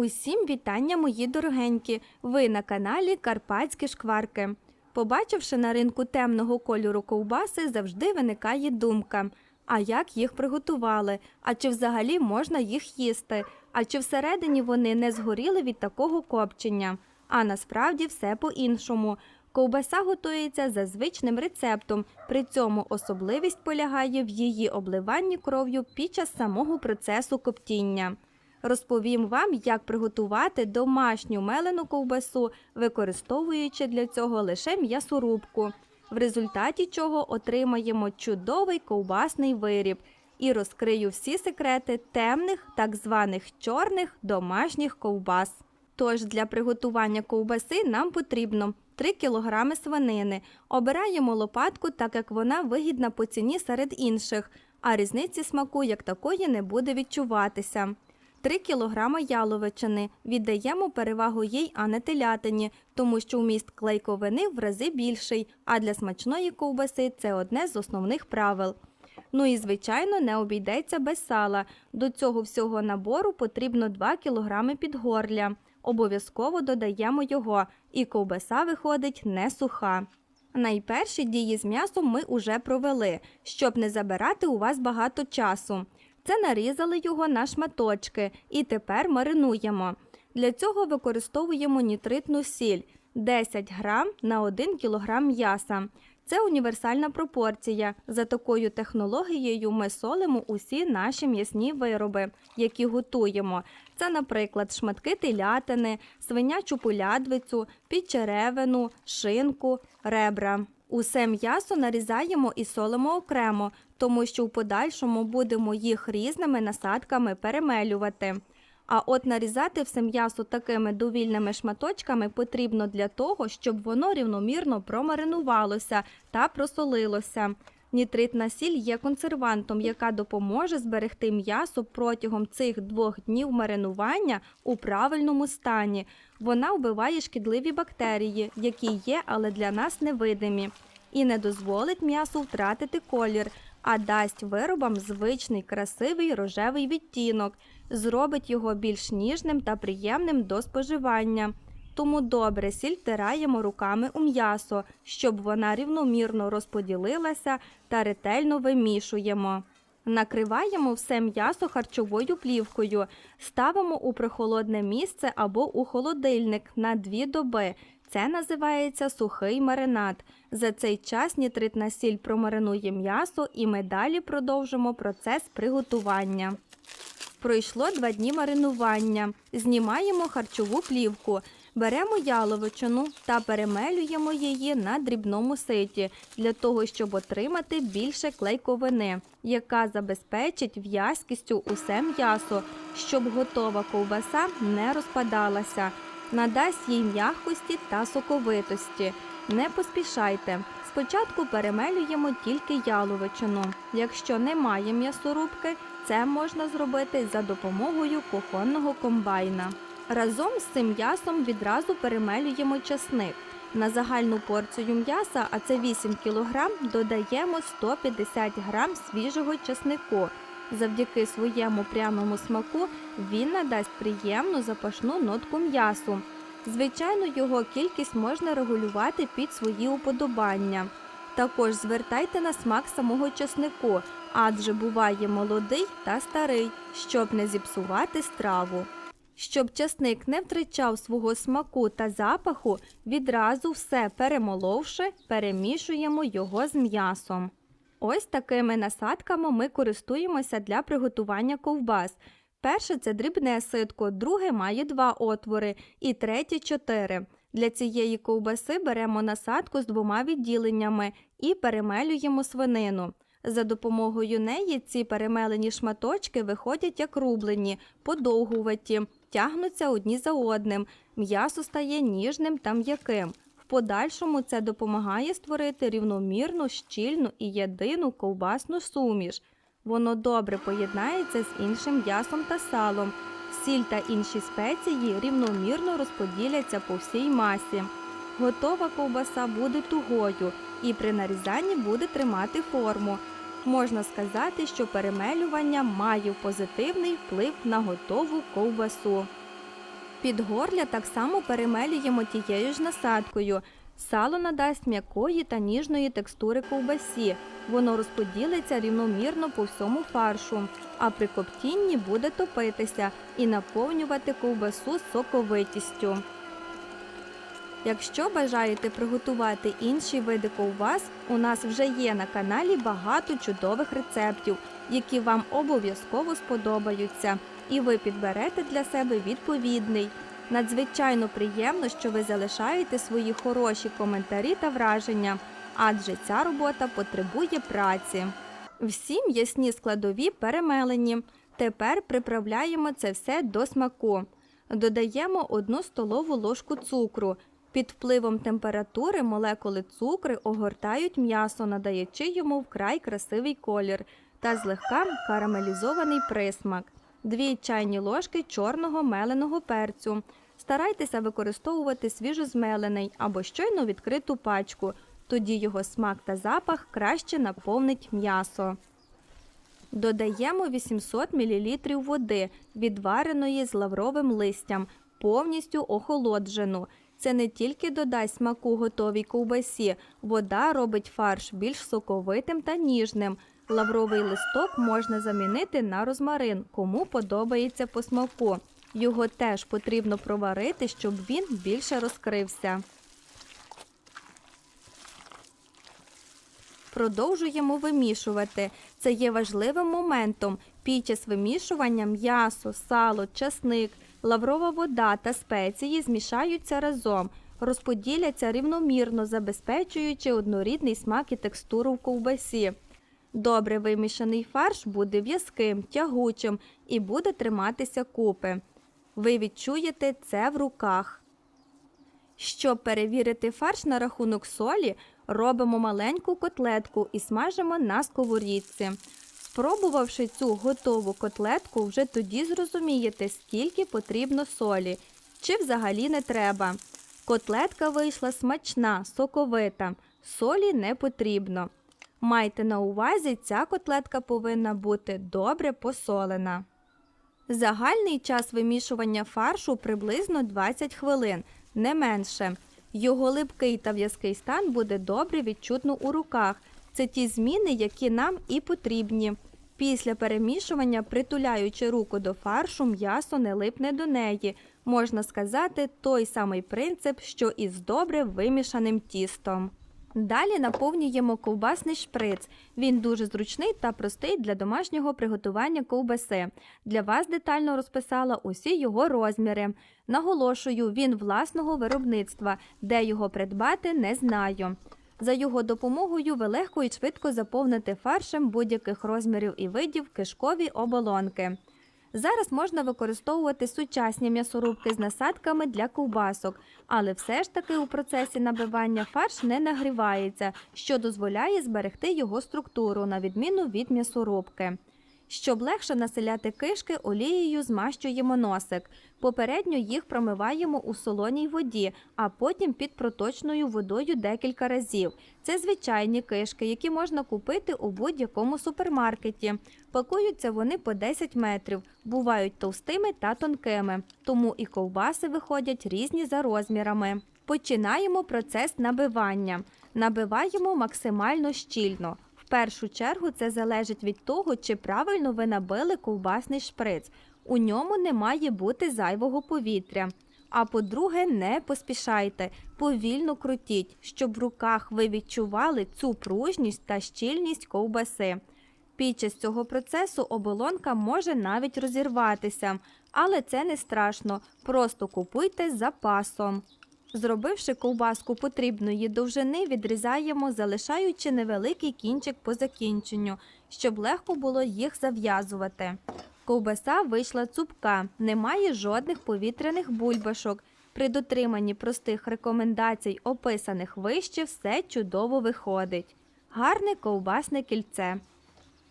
Усім вітання, мої дорогенькі! Ви на каналі Карпатські шкварки. Побачивши на ринку темного кольору ковбаси, завжди виникає думка: а як їх приготували? А чи взагалі можна їх їсти? А чи всередині вони не згоріли від такого копчення? А насправді все по-іншому. Ковбаса готується за звичним рецептом. При цьому особливість полягає в її обливанні кров'ю під час самого процесу коптіння. Розповім вам, як приготувати домашню мелену ковбасу, використовуючи для цього лише м'ясорубку, в результаті чого отримаємо чудовий ковбасний виріб і розкрию всі секрети темних, так званих чорних домашніх ковбас. Тож для приготування ковбаси нам потрібно 3 кг свинини. Обираємо лопатку, так як вона вигідна по ціні серед інших, а різниці смаку як такої не буде відчуватися. 3 кг яловичини. Віддаємо перевагу їй, а не телятині, тому що вміст клейковини в рази більший, а для смачної ковбаси це одне з основних правил. Ну і, звичайно, не обійдеться без сала. До цього всього набору потрібно 2 кг підгорля. Обов'язково додаємо його, і ковбаса виходить не суха. Найперші дії з м'ясом ми уже провели, щоб не забирати у вас багато часу. Це нарізали його на шматочки і тепер маринуємо. Для цього використовуємо нітритну сіль 10 грам на 1 кг м'яса. Це універсальна пропорція. За такою технологією ми солимо усі наші м'ясні вироби, які готуємо. Це, наприклад, шматки телятини, свинячу полядвицю, підчеревину, шинку, ребра. Усе м'ясо нарізаємо і солимо окремо, тому що в подальшому будемо їх різними насадками перемелювати. А от нарізати все м'ясо такими довільними шматочками потрібно для того, щоб воно рівномірно промаринувалося та просолилося. Нітритна сіль є консервантом, яка допоможе зберегти м'ясо протягом цих двох днів маринування у правильному стані. Вона вбиває шкідливі бактерії, які є, але для нас невидимі, і не дозволить м'ясу втратити колір, а дасть виробам звичний красивий рожевий відтінок, зробить його більш ніжним та приємним до споживання. Тому добре сіль тираємо руками у м'ясо, щоб вона рівномірно розподілилася та ретельно вимішуємо. Накриваємо все м'ясо харчовою плівкою, ставимо у прохолодне місце або у холодильник на дві доби. Це називається сухий маринад. За цей час нітритна сіль промаринує м'ясо і ми далі продовжимо процес приготування. Пройшло два дні маринування. Знімаємо харчову плівку. Беремо яловичину та перемелюємо її на дрібному ситі для того, щоб отримати більше клейковини, яка забезпечить в'язкістю усе м'ясо, щоб готова ковбаса не розпадалася, надасть їй м'якості та соковитості. Не поспішайте. Спочатку перемелюємо тільки яловичину. Якщо немає м'ясорубки, це можна зробити за допомогою кухонного комбайна. Разом з цим м'ясом відразу перемелюємо часник. На загальну порцію м'яса, а це 8 кг, додаємо 150 г свіжого часнику. Завдяки своєму пряному смаку він надасть приємну запашну нотку м'ясу. Звичайно, його кількість можна регулювати під свої уподобання. Також звертайте на смак самого часнику, адже буває молодий та старий, щоб не зіпсувати страву. Щоб часник не втрачав свого смаку та запаху, відразу все перемоловши, перемішуємо його з м'ясом. Ось такими насадками ми користуємося для приготування ковбас. Перше це дрібне ситко, друге має два отвори і третє чотири. Для цієї ковбаси беремо насадку з двома відділеннями і перемелюємо свинину. За допомогою неї ці перемелені шматочки виходять як рублені, подовгуваті, тягнуться одні за одним, м'ясо стає ніжним та м'яким. В подальшому це допомагає створити рівномірну, щільну і єдину ковбасну суміш. Воно добре поєднається з іншим м'ясом та салом. Сіль та інші спеції рівномірно розподіляться по всій масі. Готова ковбаса буде тугою і при нарізанні буде тримати форму. Можна сказати, що перемелювання має позитивний вплив на готову ковбасу. Підгорля так само перемелюємо тією ж насадкою. Сало надасть м'якої та ніжної текстури ковбасі. Воно розподілиться рівномірно по всьому фаршу, а при коптінні буде топитися і наповнювати ковбасу соковитістю. Якщо бажаєте приготувати інші види ковбас, у нас вже є на каналі багато чудових рецептів, які вам обов'язково сподобаються, і ви підберете для себе відповідний. Надзвичайно приємно, що ви залишаєте свої хороші коментарі та враження, адже ця робота потребує праці. Всі м'ясні складові перемелені. Тепер приправляємо це все до смаку. Додаємо 1 столову ложку цукру. Під впливом температури молекули цукри огортають м'ясо, надаючи йому вкрай красивий колір та злегка карамелізований присмак. 2 чайні ложки чорного меленого перцю. Старайтеся використовувати свіжозмелений або щойно відкриту пачку. Тоді його смак та запах краще наповнить м'ясо. Додаємо 800 мл води, відвареної з лавровим листям, повністю охолоджену. Це не тільки додасть смаку готовій ковбасі, вода робить фарш більш соковитим та ніжним. Лавровий листок можна замінити на розмарин, кому подобається по смаку. Його теж потрібно проварити, щоб він більше розкрився. Продовжуємо вимішувати. Це є важливим моментом. Під час вимішування м'ясо, сало, часник, лаврова вода та спеції змішаються разом, розподіляться рівномірно, забезпечуючи однорідний смак і текстуру в ковбасі. Добре вимішаний фарш буде в'язким, тягучим і буде триматися купи. Ви відчуєте це в руках. Щоб перевірити фарш на рахунок солі, робимо маленьку котлетку і смажимо на сковорідці. Спробувавши цю готову котлетку, вже тоді зрозумієте, скільки потрібно солі, чи взагалі не треба. Котлетка вийшла смачна, соковита, солі не потрібно. Майте на увазі, ця котлетка повинна бути добре посолена. Загальний час вимішування фаршу приблизно 20 хвилин, не менше. Його липкий та в'язкий стан буде добре відчутно у руках. Це ті зміни, які нам і потрібні. Після перемішування, притуляючи руку до фаршу, м'ясо не липне до неї. Можна сказати, той самий принцип, що і з добре вимішаним тістом. Далі наповнюємо ковбасний шприц. Він дуже зручний та простий для домашнього приготування ковбаси. Для вас детально розписала усі його розміри. Наголошую, він власного виробництва, де його придбати, не знаю. За його допомогою ви легко і швидко заповните фаршем будь-яких розмірів і видів кишкові оболонки. Зараз можна використовувати сучасні м'ясорубки з насадками для ковбасок, але все ж таки у процесі набивання фарш не нагрівається, що дозволяє зберегти його структуру, на відміну від м'ясорубки. Щоб легше населяти кишки, олією змащуємо носик. Попередньо їх промиваємо у солоній воді, а потім під проточною водою декілька разів. Це звичайні кишки, які можна купити у будь-якому супермаркеті. Пакуються вони по 10 метрів, бувають товстими та тонкими, тому і ковбаси виходять різні за розмірами. Починаємо процес набивання. Набиваємо максимально щільно. Першу чергу це залежить від того, чи правильно ви набили ковбасний шприц. У ньому не має бути зайвого повітря. А по-друге, не поспішайте, повільно крутіть, щоб в руках ви відчували цю пружність та щільність ковбаси. Під час цього процесу оболонка може навіть розірватися, але це не страшно, просто купуйте запасом. Зробивши ковбаску потрібної довжини, відрізаємо, залишаючи невеликий кінчик по закінченню, щоб легко було їх зав'язувати. Ковбаса вийшла цупка, немає жодних повітряних бульбашок. При дотриманні простих рекомендацій, описаних вище, все чудово виходить. Гарне ковбасне кільце.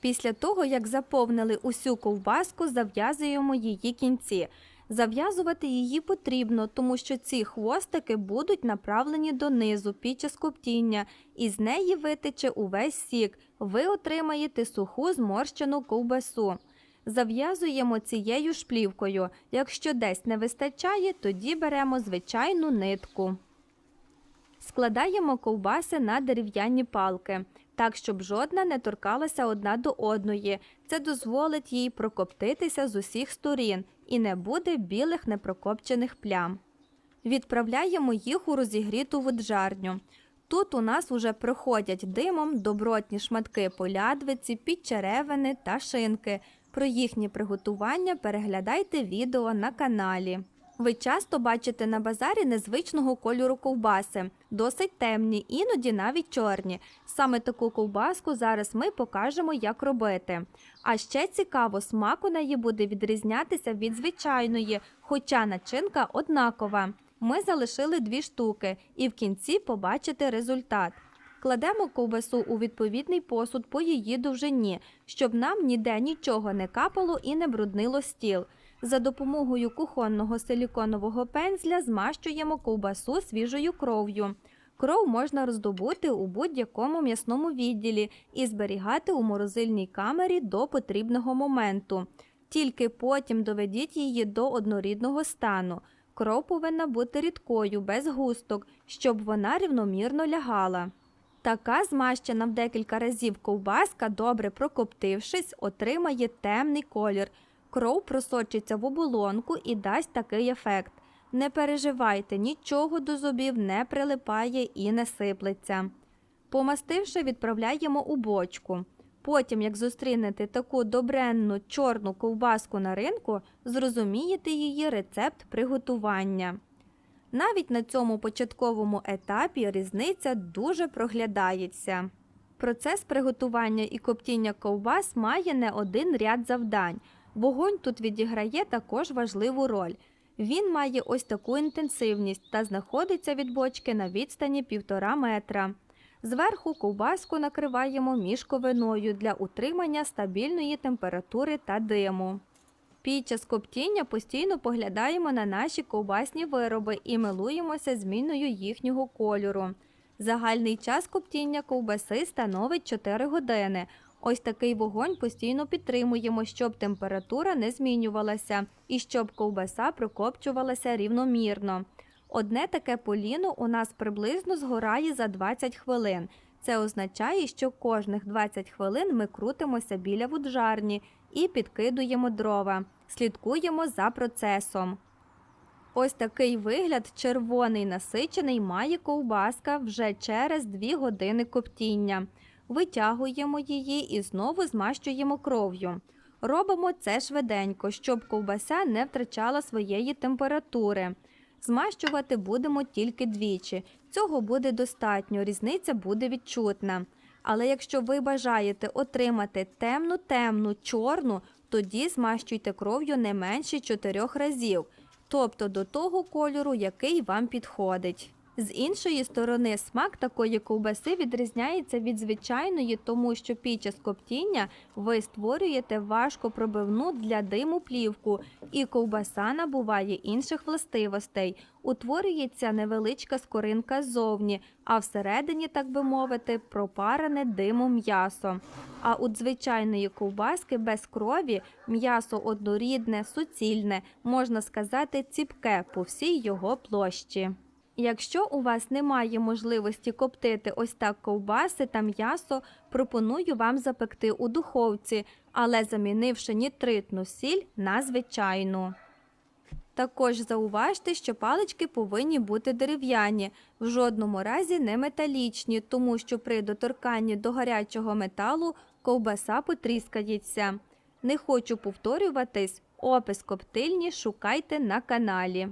Після того, як заповнили усю ковбаску, зав'язуємо її кінці. Зав'язувати її потрібно, тому що ці хвостики будуть направлені донизу під час коптіння, і з неї витече увесь сік. Ви отримаєте суху зморщену ковбасу. Зав'язуємо цією шплівкою. Якщо десь не вистачає, тоді беремо звичайну нитку. Складаємо ковбаси на дерев'яні палки, так, щоб жодна не торкалася одна до одної. Це дозволить їй прокоптитися з усіх сторін і не буде білих непрокопчених плям. Відправляємо їх у розігріту воджарню. Тут у нас уже проходять димом добротні шматки полядвиці, підчеревини та шинки. Про їхнє приготування переглядайте відео на каналі. Ви часто бачите на базарі незвичного кольору ковбаси, досить темні, іноді навіть чорні. Саме таку ковбаску зараз ми покажемо, як робити. А ще цікаво, смак у неї буде відрізнятися від звичайної, хоча начинка однакова. Ми залишили дві штуки і в кінці побачите результат. Кладемо ковбасу у відповідний посуд по її довжині, щоб нам ніде нічого не капало і не бруднило стіл. За допомогою кухонного силіконового пензля змащуємо ковбасу свіжою кров'ю. Кров можна роздобути у будь-якому м'ясному відділі і зберігати у морозильній камері до потрібного моменту. Тільки потім доведіть її до однорідного стану. Кров повинна бути рідкою, без густок, щоб вона рівномірно лягала. Така змащена в декілька разів ковбаска, добре прокоптившись, отримає темний колір. Кров просочиться в оболонку і дасть такий ефект. Не переживайте, нічого до зубів не прилипає і не сиплеться. Помастивши, відправляємо у бочку. Потім, як зустрінете таку добренну чорну ковбаску на ринку, зрозумієте її рецепт приготування. Навіть на цьому початковому етапі різниця дуже проглядається. Процес приготування і коптіння ковбас має не один ряд завдань. Вогонь тут відіграє також важливу роль. Він має ось таку інтенсивність та знаходиться від бочки на відстані 1,5 метра. Зверху ковбаску накриваємо мішковиною для утримання стабільної температури та диму. Під час коптіння постійно поглядаємо на наші ковбасні вироби і милуємося зміною їхнього кольору. Загальний час коптіння ковбаси становить 4 години. Ось такий вогонь постійно підтримуємо, щоб температура не змінювалася і щоб ковбаса прокопчувалася рівномірно. Одне таке поліно у нас приблизно згорає за 20 хвилин. Це означає, що кожних 20 хвилин ми крутимося біля вуджарні і підкидуємо дрова. Слідкуємо за процесом. Ось такий вигляд червоний насичений має ковбаска вже через 2 години коптіння. Витягуємо її і знову змащуємо кров'ю. Робимо це швиденько, щоб ковбаса не втрачала своєї температури. Змащувати будемо тільки двічі. Цього буде достатньо, різниця буде відчутна. Але якщо ви бажаєте отримати темну, темну, чорну, тоді змащуйте кров'ю не менше 4 разів, тобто до того кольору, який вам підходить. З іншої сторони, смак такої ковбаси відрізняється від звичайної, тому що під час коптіння ви створюєте важкопробивну для диму плівку, і ковбаса набуває інших властивостей. Утворюється невеличка скоринка ззовні, а всередині, так би мовити, пропарене димом м'ясо. А у звичайної ковбаски без крові м'ясо однорідне, суцільне, можна сказати, ціпке по всій його площі. Якщо у вас немає можливості коптити ось так ковбаси та м'ясо, пропоную вам запекти у духовці, але замінивши нітритну сіль на звичайну. Також зауважте, що палички повинні бути дерев'яні, в жодному разі не металічні, тому що при доторканні до гарячого металу ковбаса потріскається. Не хочу повторюватись, опис коптильні шукайте на каналі.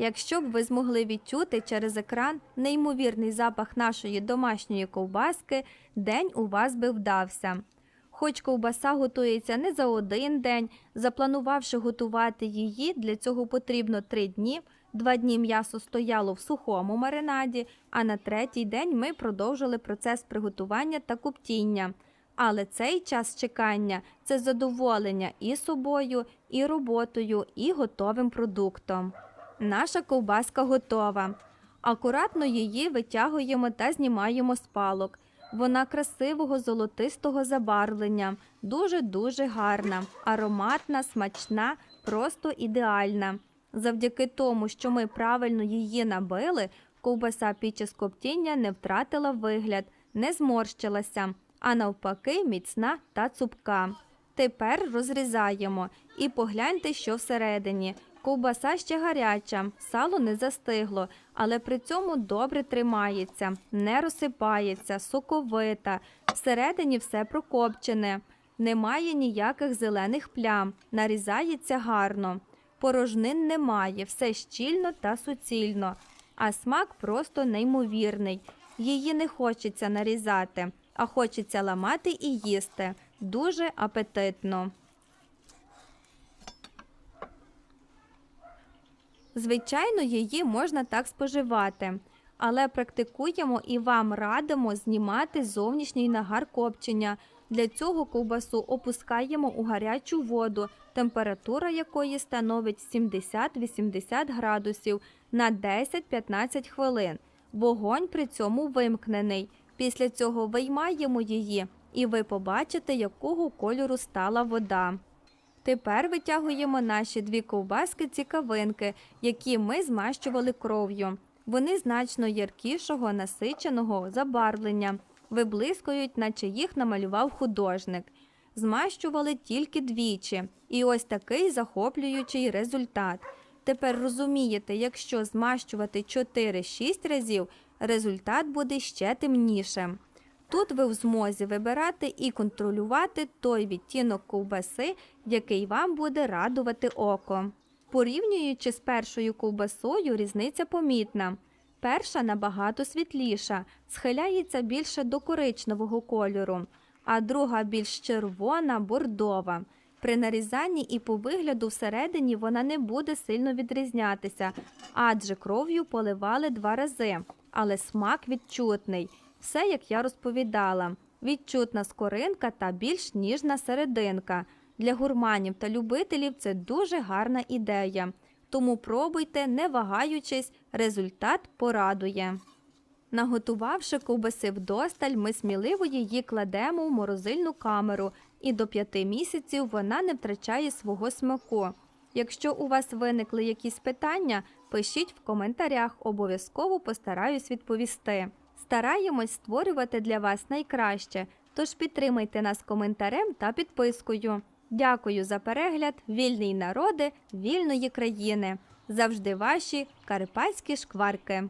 Якщо б ви змогли відчути через екран неймовірний запах нашої домашньої ковбаски, день у вас би вдався. Хоч ковбаса готується не за один день, запланувавши готувати її, для цього потрібно три дні. Два дні м'ясо стояло в сухому маринаді, а на третій день ми продовжили процес приготування та коптіння. Але цей час чекання це задоволення і собою, і роботою, і готовим продуктом. Наша ковбаска готова. Акуратно її витягуємо та знімаємо з палок. Вона красивого золотистого забарвлення, дуже-дуже гарна, ароматна, смачна, просто ідеальна. Завдяки тому, що ми правильно її набили, ковбаса під час коптіння не втратила вигляд, не зморщилася, а навпаки, міцна та цупка. Тепер розрізаємо і погляньте, що всередині. Ковбаса ще гаряча, сало не застигло, але при цьому добре тримається, не розсипається, соковита. Всередині все прокопчене, немає ніяких зелених плям, нарізається гарно. Порожнин немає, все щільно та суцільно, а смак просто неймовірний. Її не хочеться нарізати, а хочеться ламати і їсти. Дуже апетитно. Звичайно, її можна так споживати, але практикуємо і вам радимо знімати зовнішній нагар копчення. Для цього ковбасу опускаємо у гарячу воду, температура якої становить 70-80 градусів на 10-15 хвилин. Вогонь при цьому вимкнений. Після цього виймаємо її, і ви побачите, якого кольору стала вода. Тепер витягуємо наші дві ковбаски цікавинки, які ми змащували кров'ю. Вони значно яркішого, насиченого забарвлення, виблискують, наче їх намалював художник. Змащували тільки двічі, і ось такий захоплюючий результат. Тепер розумієте, якщо змащувати 4-6 разів, результат буде ще темнішим. Тут ви в змозі вибирати і контролювати той відтінок ковбаси, який вам буде радувати око. Порівнюючи з першою ковбасою, різниця помітна. Перша набагато світліша, схиляється більше до коричневого кольору, а друга більш червона, бордова. При нарізанні і по вигляду всередині вона не буде сильно відрізнятися, адже кров'ю поливали два рази, але смак відчутний. Все, як я розповідала. Відчутна скоринка та більш ніжна серединка. Для гурманів та любителів це дуже гарна ідея. Тому пробуйте, не вагаючись, результат порадує. Наготувавши ковбаси вдосталь, ми сміливо її кладемо в морозильну камеру, і до п'яти місяців вона не втрачає свого смаку. Якщо у вас виникли якісь питання, пишіть в коментарях, обов'язково постараюсь відповісти. Стараємось створювати для вас найкраще, тож підтримайте нас коментарем та підпискою. Дякую за перегляд, вільний народи вільної країни. Завжди ваші карпатські шкварки.